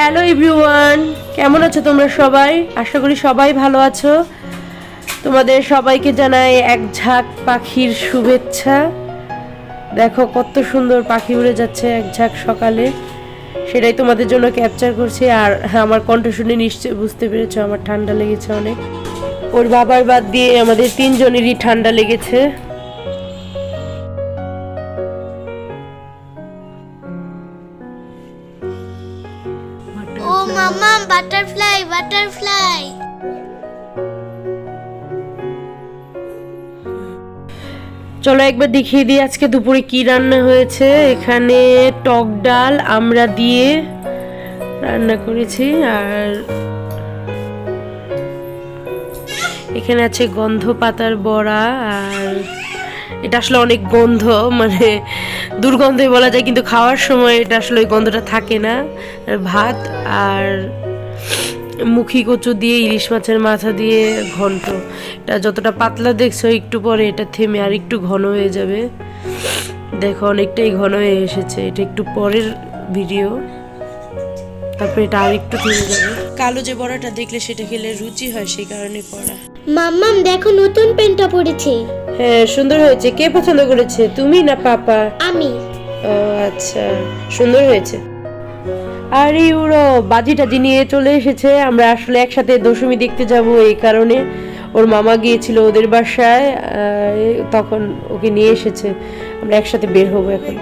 Hello everyone কেমন আছো তোমরা সবাই? আশা করি সবাই ভালো আছো। তোমাদের সবাইকে জানাই এক ঝাঁক পাখির শুভেচ্ছা। দেখো, কত সুন্দর পাখি উড়ে যাচ্ছে এক ঝাঁক সকালে। সেটাই তোমাদের জন্য ক্যাপচার করছি। আর আমার কণ্ঠ শুনে নিশ্চয়ই বুঝতে পেরেছ, আমার ঠান্ডা লেগেছে অনেক। ওর বাবার বাদ দিয়ে আমাদের তিনজনেরই ঠান্ডা লেগেছে। চলো একবার দেখিয়ে দিই আজকে দুপুরে কি রান্না হয়েছে। এখানে টক ডাল, আমরা দিয়ে রান্না করেছি আর এখানে আছে গন্ধ পাতার বড়া আর এটা আসলে অনেক গন্ধ মানে দুর্গন্ধে বলা যায়, কিন্তু খাওয়ার সময় এটা আসলে ওই গন্ধটা থাকে না। ভাত আর মুখি কচু দিয়ে ইলিশ মাছের মাথা দিয়ে ঘন্ট। এটা যতটা পাতলা দেখছ একটু পরে এটা থেমে আর একটু ঘন হয়ে যাবে। দেখো অনেকটাই ঘন হয়ে এসেছে। এটা একটু পরের ভিডিও তারপরে এটা আর একটু থেমে যাবে। কালো যে বড়াটা দেখলে সেটা খেলে রুচি হয় সেই কারণে করা মাম্মাম দেখো নতুন পেনটা পড়েছে। হ্যাঁ সুন্দর হয়েছে। কে পছন্দ করেছে তুমি না পাপা? আমি। ও আচ্ছা। সুন্দর হয়েছে। আর এই ওরা বাজি টাজি নিয়ে চলে এসেছে আমরা আসলে একসাথে দশমী দেখতে যাব এই কারণে। ওর মামা গিয়েছিল ওদের বাসায় তখন ওকে নিয়ে এসেছে। আমরা একসাথে বের হব এখন।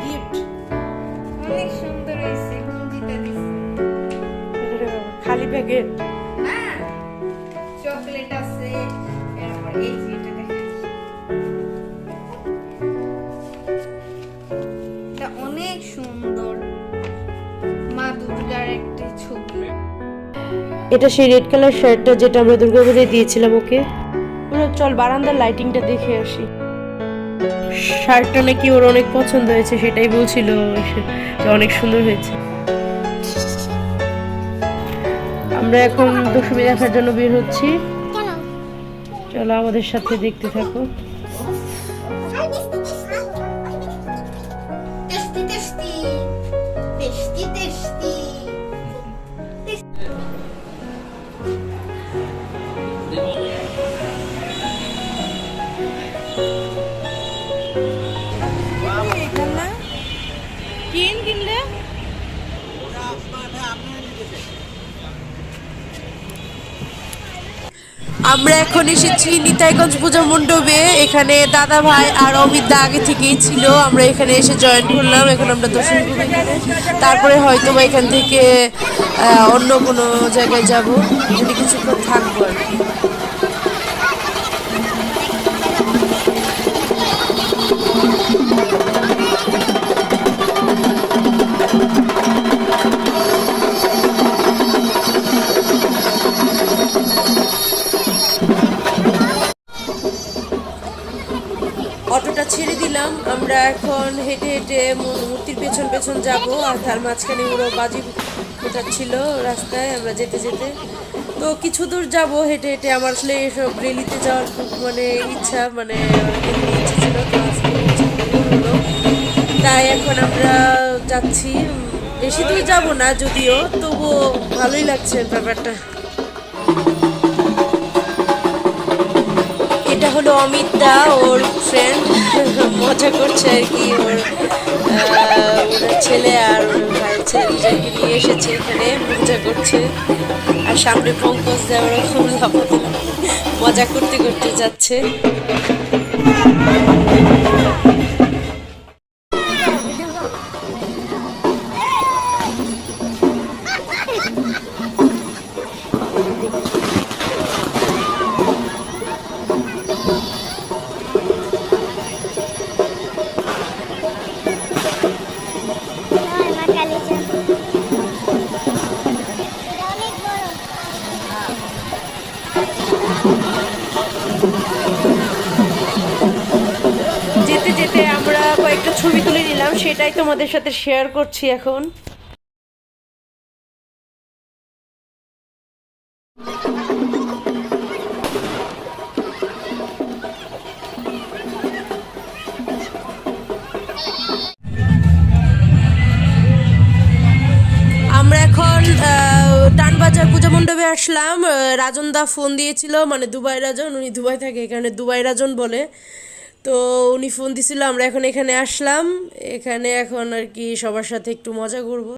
খালি প্যাকেট হ্যাঁ চকলেট আছে এটা সেই রেড কালার শার্টটা যেটা আমরা দুর্গাপুজোয় দিয়েছিলাম ওকে? ওরা চল বারান্দার লাইটিংটা দেখে আসি। শার্টটা নাকি ওর অনেক পছন্দ হয়েছে সেটাই বলছিল অনেক সুন্দর হয়েছে। আমরা এখন দশমী দেখার জন্য বের হচ্ছি। চলো আমাদের সাথে দেখতে থাকো। Tasty tasty tasty tasty. আমরা এখন এসেছি নিতাইগঞ্জ পূজা মণ্ডপে। এখানে দাদা ভাই আর অমিত দা আগে থেকেই ছিল। আমরা এখানে এসে জয়েন করলাম। এখন আমরা দর্শন করব তারপরে হয়তো বা এখান থেকে অন্য কোনো জায়গায় যাব। এখানে কিছুক্ষণ থাকব আর কি। হেঁটে হেঁটে মূর্তির পেছন পেছন যাব, আর তার মাঝখানে ওরা বাজি ফোটাচ্ছিল রাস্তায়, আমরা যেতে যেতে। তো কিছু দূর যাব, হেঁটে হেঁটে। আমার আসলে এসব রেলিতে যাওয়ার খুব মানে ইচ্ছা মানে ইচ্ছা ছিল তাই এখন আমরা যাচ্ছি। বেশি দূর যাব না, যদিও, তবুও ভালোই লাগছে ব্যাপারটা। হলো অমিত দা ওর ফ্রেন্ড মজা করছে আর কি ওর ছেলে আর ভাই ছেলে নিয়ে এসেছে এখানে, মজা করছে। আর সামনে পঙ্কজ দা ওরকম মজা করতে করতে যাচ্ছে। সেটাই তোমাদের সাথে শেয়ার করছি এখন। এখন আহ, মণ্ডপে আসলাম। আহ, রাজন দা ফোন দিয়েছিল মানে দুবাই রাজন উনি দুবাই থাকে এখানে দুবাই রাজন বলে। তো উনি ফোন দিছিল, আমরা এখন এখানে আসলাম। এখানে এখন আর কি সবার সাথে একটু মজা করব।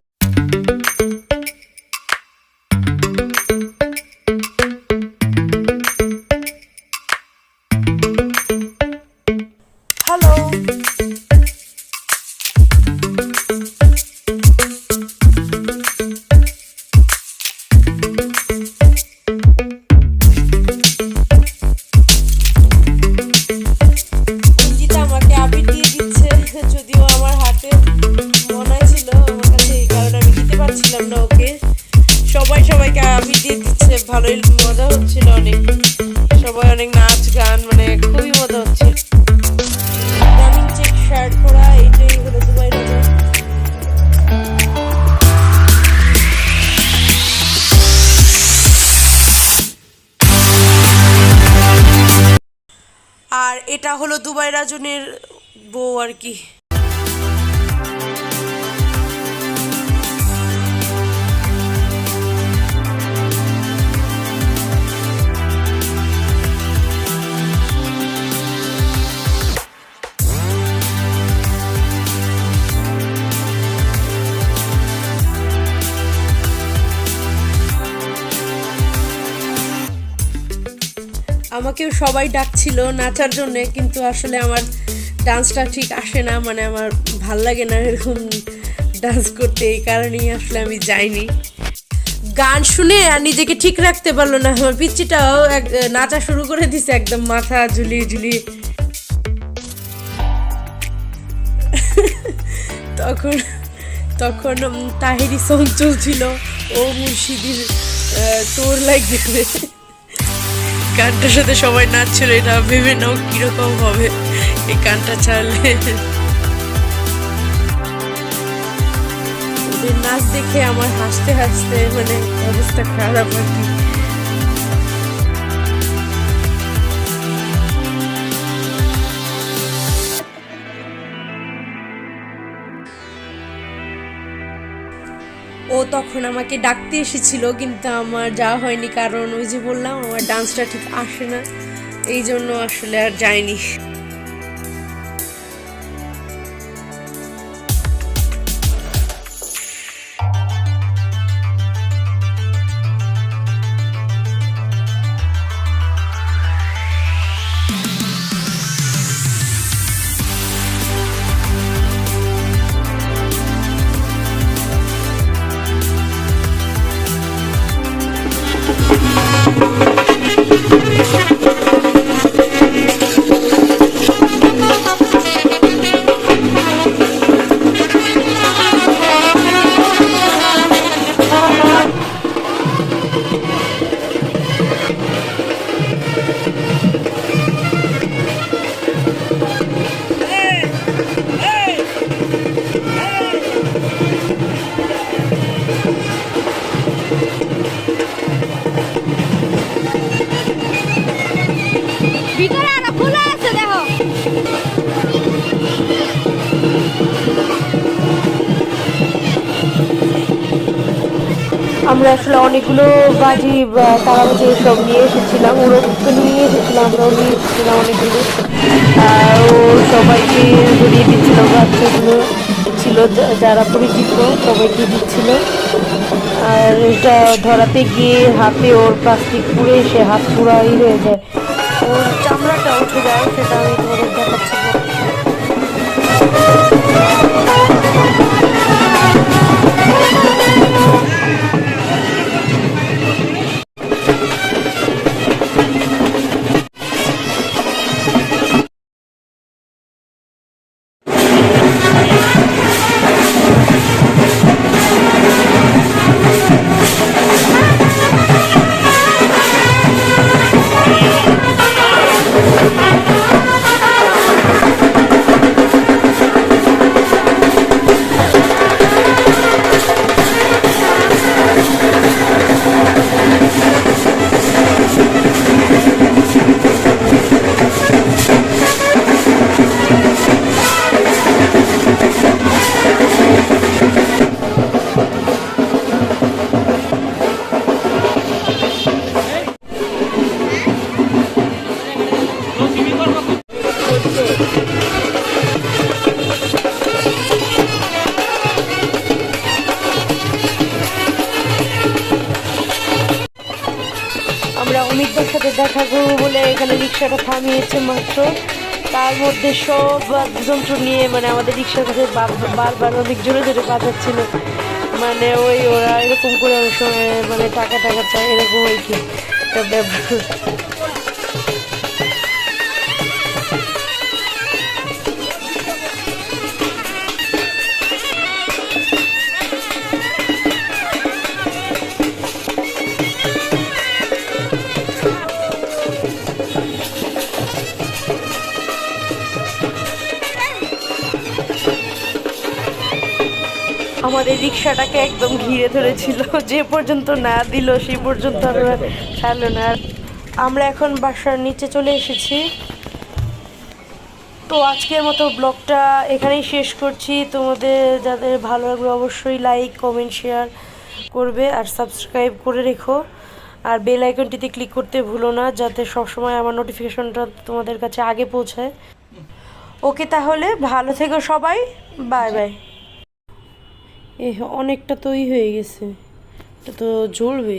ভালোই মজা হচ্ছিল অনেক। সবাই অনেক নাচ, গান মানে খুবই মজা হচ্ছে আর এটা হলো দুবাই রাজনের বউ আর কি। আমাকেও সবাই ডাকছিল নাচার জন্যে, কিন্তু আসলে আমার ডান্সটা ঠিক আসে না মানে আমার ভালো লাগে না এরকম ডান্স করতে, এই কারণেই আসলে আমি যাইনি। গান শুনে আর নিজেকে ঠিক রাখতে পারল না, আমার পিচ্চিটাও এক, নাচা শুরু করে দিছে একদম মাথা ঝুলিয়ে ঝুলিয়ে। তখন তখন তাহেরি সং চলছিল, ও মুর্শিদির তোর লাগবে গানটার সাথে সবাই নাচছিল, এটা ভেবে নাও কীরকম হবে এই গানটা ওদের নাচ দেখে আমার হাসতে হাসতে মানে অবস্থা খারাপ আর কি। তখন আমাকে ডাকতে এসেছিল, কিন্তু আমার যাওয়া হয়নি কারণ ওই যে বললাম, আমার ডান্সটা ঠিক আসে না। এই জন্য আসলে আর যাইনি আমরা আসলে অনেকগুলো বাজি তারা তারাবাজি সব নিয়ে এসেছিলাম। ওরা নিয়ে এসেছিলাম আমরাও নিয়ে এসেছিলাম অনেকগুলো। ও সবাইকে ধরিয়ে দিচ্ছিল, বাচ্চাগুলো ছিল যারা পরিচিত, সবাইকে দিচ্ছিল। আর এটা ধরাতে গিয়ে হাতে ওর প্লাস্টিক পুড়ে, সে হাত পুরাই হয়ে যায়। ওর চামড়াটা উঠে যায়, সেটা আমি তোমাদের দেখাচ্ছি। দেখা করব বলে এখানে রিক্সাটা থামিয়েছে মাত্র। তার মধ্যে সব যন্ত্র নিয়ে মানে আমাদের রিক্সার কাছে বার- বারবার অনেক জোরে জোরে বাজাচ্ছিল। মানে ওই ওরা এরকম করে অনেক সময় মানে টাকা টাকা চায়, এরকম ওই কি। ব্যাপার আমাদের রিক্সাটাকে একদম ঘিরে ধরেছিল। যে পর্যন্ত না দিল সেই পর্যন্ত আমরা ছাড়লো না। আমরা এখন বাসার নিচে চলে এসেছি। তো আজকের মতো ব্লগটা এখানেই শেষ করছি। তোমাদের যাদের ভালো লাগবে অবশ্যই লাইক কমেন্ট শেয়ার করবে আর সাবস্ক্রাইব করে রেখো। আর বেল আইকনটিতে ক্লিক করতে ভুলো না, যাতে সবসময় আমার নোটিফিকেশনটা তোমাদের কাছে আগে পৌঁছায়। ওকে তাহলে, ভালো থেকো সবাই। বাই বাই এ অনেকটা তৈরি হয়ে গেছে। এটা তো জ্বলবে